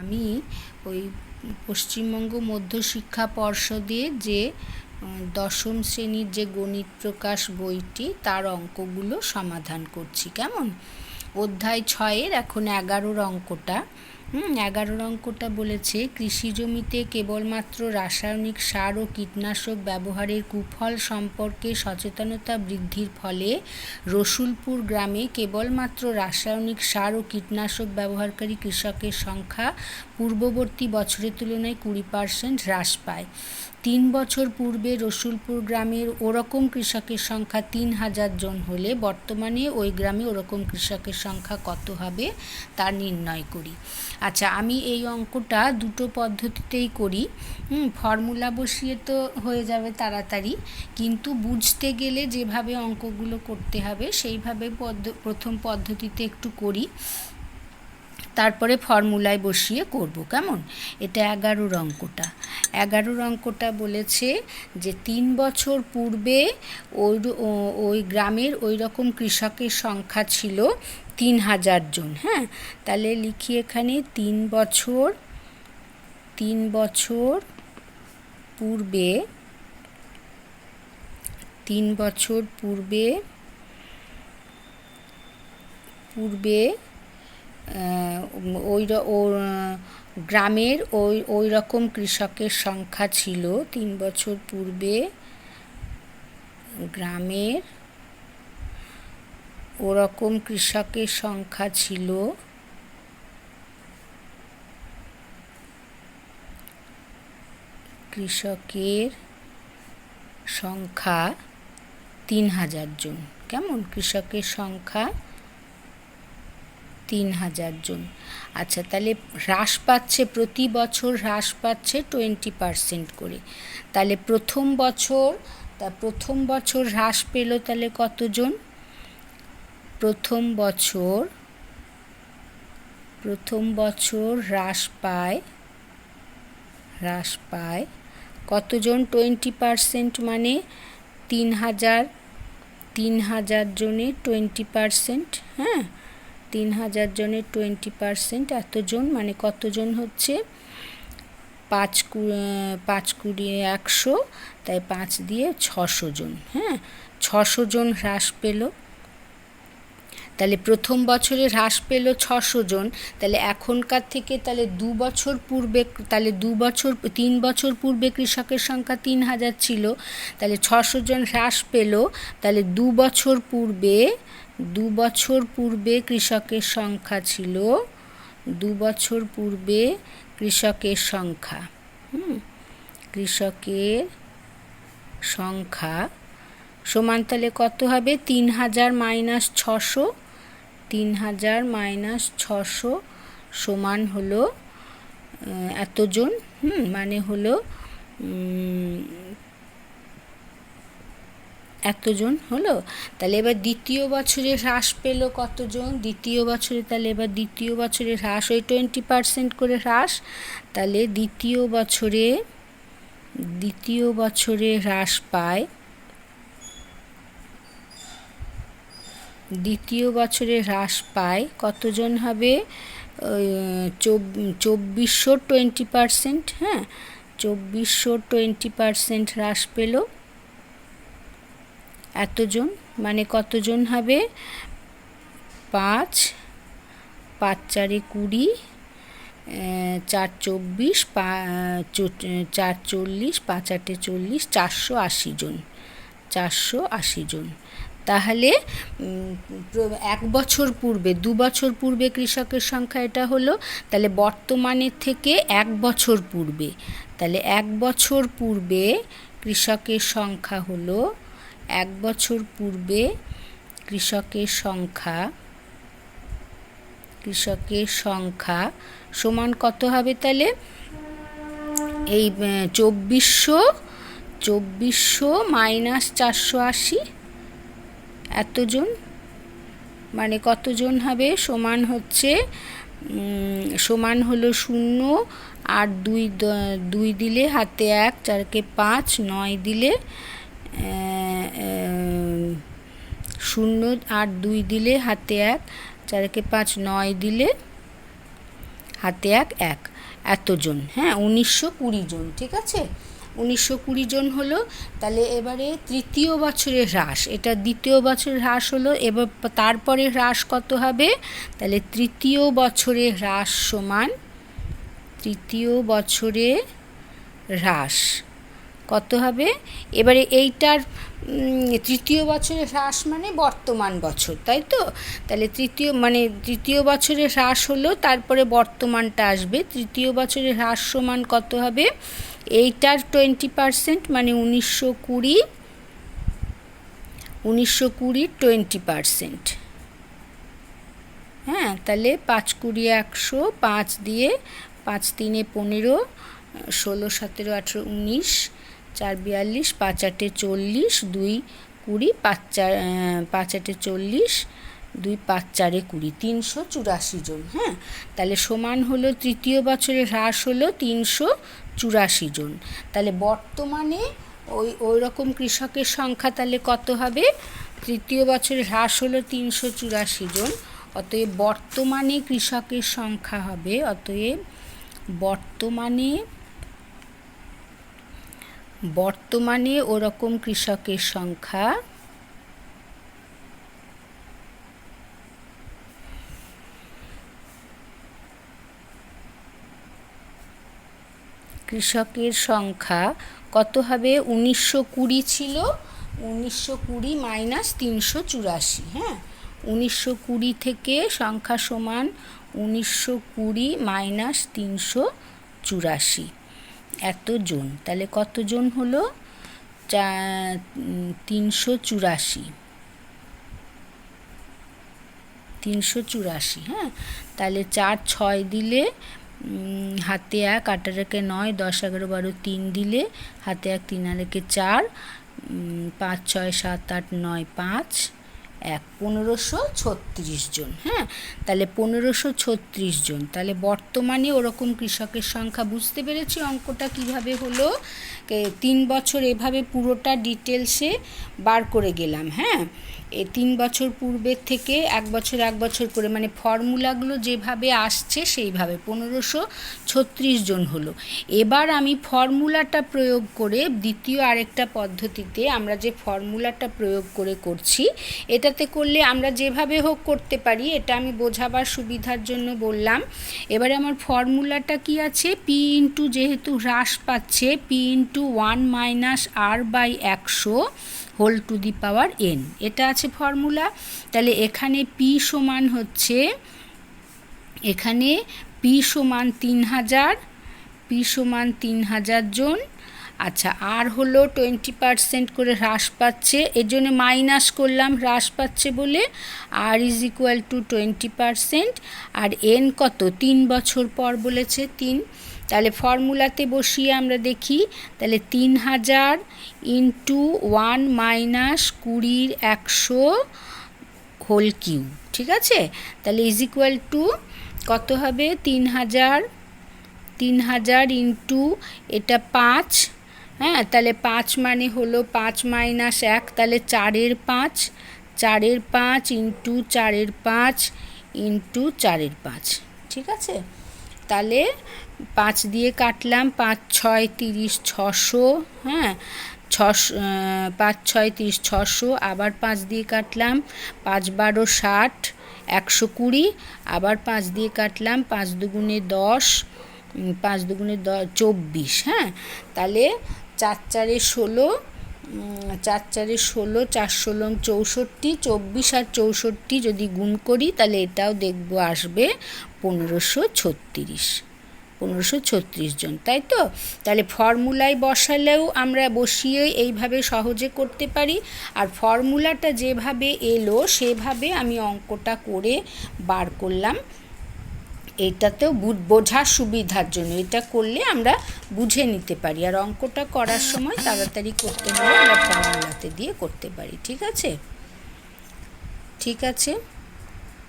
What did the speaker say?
আমি ওই পশ্চিমবঙ্গ মধ্য শিক্ষা পর্ষদে যে দশম শ্রেণির যে গণিত প্রকাশ বইটি, তার অঙ্কগুলো সমাধান করছি। কেমন? অধ্যায় ছয়ের এখন এগারোর অঙ্কটা। হুম, এগারো অঙ্কটা বলেছে। কৃষি জমিতে কেবলমাত্র রাসায়নিক সার ও কীটনাশক ব্যবহারের কুফল সম্পর্কে সচেতনতা বৃদ্ধির ফলে রসুলপুর গ্রামে কেবলমাত্র রাসায়নিক সার ও কীটনাশক ব্যবহারকারী কৃষকের সংখ্যা পূর্ববর্তী বছরের তুলনায় কুড়ি পার্সেন্ট হ্রাস পায়। তিন বছর পূর্বে রসুলপুর গ্রামের ওরকম কৃষকের সংখ্যা তিন হাজার জন হলে বর্তমানে ওই গ্রামে ওরকম কৃষকের সংখ্যা কত হবে তা নির্ণয় করি। আচ্ছা আমি এই অঙ্কটা দুটো পদ্ধতিতেই করি। ফর্মুলা বসিয়ে তো হয়ে যাবে তাড়াতাড়ি, কিন্তু বুঝতে গেলে যেভাবে অঙ্কগুলো করতে হবে সেইভাবে পদ্ধ, প্রথম পদ্ধতিতে একটু করি। তারপরে ফর্মুলায় বসিয়ে করব, কেমন? এটা এগারোর অঙ্কটা এগারোর অঙ্কটা বলেছে যে তিন বছর পূর্বে ওই ওই গ্রামের ওই রকম কৃষকের সংখ্যা ছিল তিন হাজার জন হ্যাঁ? তাহলে লিখি এখানে তিন বছর তিন বছর পূর্বে, তিন বছর পূর্বে পূর্বে ওই ও গ্রামের ওই ওই রকম কৃষকের সংখ্যা ছিল। তিন বছর পূর্বে গ্রামের ওরকম কৃষকের সংখ্যা ছিল। কৃষকের সংখ্যা তিন হাজার জন। কেমন? কৃষকের সংখ্যা তিন হাজার জন। আচ্ছা তাহলে হ্রাস পাচ্ছে প্রতি বছর, হ্রাস পাচ্ছে টোয়েন্টি পারসেন্ট করে। তাহলে প্রথম বছর, তা প্রথম বছর হ্রাস পেল তাহলে কতজন? প্রথম বছর প্রথম বছর হ্রাস পায় হ্রাস পায় কতজন? টোয়েন্টি পারসেন্ট মানে তিন হাজার তিন হাজার জনের টোয়েন্টি পারসেন্ট হ্যাঁ? তিন হাজার জনের টোয়েন্টি পারসেন্ট এতজন মানে কতজন হচ্ছে? পাঁচ পাঁচ কুড়ি একশো, তাই পাঁচ দিয়ে ছশো জন হ্যাঁ? ছশো জন হ্রাস পেল। তাহলে প্রথম বছরে হ্রাস পেল ছশো জন, তাহলে এখনকার থেকে তাহলে দু বছর পূর্বে, তাহলে দু বছর, তিন বছর পূর্বে কৃষকের সংখ্যা তিন হাজার ছিল, তাহলে ছশো জন হ্রাস পেল, তাহলে দু বছর পূর্বে দু বছর পূর্বে কৃষকের সংখ্যা ছিল, দু বছর পূর্বে কৃষকের সংখ্যা কৃষকের সংখ্যা সমান তাহলে কত হবে? তিন হাজার মাইনাস ছশো, তিন হাজার মাইনাস ছশো সমান হলো এতজন, হুম মানে হলো এতজন হলো? তাহলে এবার দ্বিতীয় বছরে হ্রাস পেল কতজন? দ্বিতীয় বছরে তাহলে এবার দ্বিতীয় বছরে হ্রাস ওই টোয়েন্টি পারসেন্ট করে হ্রাস। তাহলে দ্বিতীয় বছরে দ্বিতীয় বছরে হ্রাস পায়, দ্বিতীয় বছরে হ্রাস পায় কতজন হবে? চব্বিশশো টোয়েন্টি পারসেন্ট হ্যাঁ? চব্বিশশো টোয়েন্টি পারসেন্ট হ্রাস পেল। এতজন? মানে কতজন হবে? পাঁচ পাঁচ চারে কুড়ি চার চব্বিশ চার চল্লিশ, পাঁচ আটে চল্লিশ, চারশো আশি জন। চারশো আশি জন। তাহলে এক বছর পূর্বে, দু বছর পূর্বে কৃষকের সংখ্যা এটা হলো, তাহলে বর্তমানের থেকে এক বছর পূর্বে, তাহলে এক বছর পূর্বে কৃষকের সংখ্যা হলো এক বছর পূর্বে কৃষকের সংখ্যা কৃষকের সংখ্যা সমান কত হবে তাহলে? এই চব্বিশশো চব্বিশশো মাইনাস চারশো আশি। এতজন? মানে কতজন হবে? সমান হচ্ছে সমান হলো শূন্য আর দুই দুই দিলে হাতে এক, চারকে পাঁচ, নয় দিলে শূন্য আর দুই দিলে হাতে এক, চারকে পাঁচ নয় দিলে হাতে এক এক। এতজন হ্যাঁ উনিশশো কুড়ি জন, ঠিক আছে? উনিশশো কুড়ি জন হলো, তাহলে এবারে তৃতীয় বছরের হ্রাস, এটা দ্বিতীয় বছরের হ্রাস হলো, এবার তারপরে হ্রাস কত হবে? তাহলে তৃতীয় বছরে হ্রাস সমান, তৃতীয় বছরে হ্রাস। কত হবে? এবারে এইটার তৃতীয় বছরে হ্রাস মানে বর্তমান বছর, তাই তো? তাহলে তৃতীয় মানে তৃতীয় বছরে হ্রাস হলো, তারপরে বর্তমানটা আসবে। তৃতীয় বছরে হ্রাস সমান কত হবে? এইটার টোয়েন্টি পারসেন্ট মানে উনিশশো কুড়ি উনিশশো কুড়ি টোয়েন্টি পারসেন্ট হ্যাঁ তাহলে পাঁচ কুড়ি একশো, পাঁচ দিয়ে পাঁচ তিনে পনেরো, ষোলো, সতেরো, আঠেরো, উনিশ চার বিয়াল্লিশ, পাঁচ আটে চল্লিশ, দুই কুড়ি, পাঁচ চার পাঁচ আটে চল্লিশ, দুই পাঁচ চারে কুড়ি, তিনশো চুরাশি জন হ্যাঁ? তাহলে সমান হলো, তৃতীয় বছরের হ্রাস হলো তিনশো চুরাশি জন। তাহলে বর্তমানে ওই ওই রকম কৃষকের সংখ্যা তাহলে কত হবে? তৃতীয় বছরের হ্রাস হলো তিনশো চুরাশি জন, অতএব বর্তমানে কৃষকের সংখ্যা হবে, অতএব বর্তমানে বর্তমানে ওরকম কৃষকের সংখ্যা কৃষকের সংখ্যা কত হবে? উনিশশো কুড়ি ছিল, উনিশশো কুড়ি মাইনাস তিনশো চুরাশি হ্যাঁ? উনিশশো কুড়ি থেকে সংখ্যা সমান উনিশশো কুড়ি মাইনাস তিনশো চুরাশি। এতজন তাহলে কতজন হলো? চা তিনশো চুরাশি। তিনশো চুরাশি হ্যাঁ? তাহলে চার ছয় দিলে হাতে এক আটার একে নয়, দশ, এগারো, বারো, তিন দিলে হাতে এক, তিন আর একে চার পাঁচ, ছয়, সাত, আট, নয়, পাঁচ। এক পনেরোশো ছত্রিশ জন হ্যাঁ? তাহলে পনেরোশো ছত্রিশ জন। তাহলে বর্তমানে ওরকম কৃষকের সংখ্যা বুঝতে পেরেছি? অঙ্কটা কীভাবে হলো? তিন বছর এভাবে পুরোটা ডিটেলসে বার করে গেলাম হ্যাঁ? এ তিন বছর পূর্বের থেকে এক বছর এক বছর করে মানে ফর্মুলাগুলো যেভাবে আসছে সেইভাবে পনেরোশো ছত্রিশ জন হলো। এবার আমি ফর্মুলাটা প্রয়োগ করে দ্বিতীয় আরেকটা পদ্ধতিতে আমরা যে ফর্মুলাটা প্রয়োগ করে করছি এটাতে করলে আমরা যেভাবে হোক করতে পারি, এটা আমি বোঝাবার সুবিধার জন্য বললাম। এবারে আমার ফর্মুলাটা কি আছে? পি ইন্টু যেহেতু হ্রাস পাচ্ছে P into one minus R by একশো whole to the power N এটা আছে ফর্মুলা। তাহলে এখানে পি সমান হচ্ছে, এখানে পি সমান তিন হাজার পি সমান তিন হাজার জন আচ্ছা আর হলো টোয়েন্টি পারসেন্ট করে হ্রাস পাচ্ছে, এর জন্য মাইনাস করলাম হ্রাস পাচ্ছে বলে R is equal to twenty percent R N কত? তিন বছর পর বলেছে তিন। তাহলে ফর্মুলাতে বসিয়ে আমরা দেখি, তাহলে তিন হাজার ইন্টু ওয়ান মাইনাস কুড়ির একশো হোল কিউ ঠিক আছে? তাহলে ইজ ইকুয়াল টু কত হবে? তিন হাজার তিন হাজার ইন্টু এটা পাঁচ হ্যাঁ তাহলে পাঁচ মানে হলো পাঁচ মাইনাস এক, তাহলে চারের পাঁচ চারের পাঁচ ইন্টু চারের পাঁচ ইন্টু চারের পাঁচ, ঠিক আছে? তাহলে পাঁচ দিয়ে কাটলাম, পাঁচ ছয় তিরিশ ছশো হ্যাঁ ছশো পাঁচ ছয় তিরিশ ছশো, আবার পাঁচ দিয়ে কাটলাম, পাঁচ বারো ষাট, একশো কুড়ি, আবার পাঁচ দিয়ে কাটলাম, পাঁচ দুগুণে দশ পাঁচ দুগুণে দ, চব্বিশ হ্যাঁ? তাহলে চার চারে ষোলো চার চারে ষোলো চার ষোলো চৌষট্টি, চব্বিশ আর চৌষট্টি যদি গুণ করি তাহলে এটাও দেখব আসবে পনেরোশো ছত্রিশ পনেরোশো ছত্রিশ জন, তাই তো? তাহলে ফর্মুলায় বসালেও আমরা বসিয়ে এইভাবে সহজে করতে পারি। আর ফর্মুলাটা যেভাবে এলো সেভাবে আমি অঙ্কটা করে বার করলাম। এটাতেও বোঝার সুবিধার জন্য। এটা করলে আমরা বুঝে নিতে পারি। আর অঙ্কটা করার সময় তাড়াতাড়ি করতে হলে আমরা ফর্মুলাতে দিয়ে করতে পারি। ঠিক আছে? ঠিক আছে?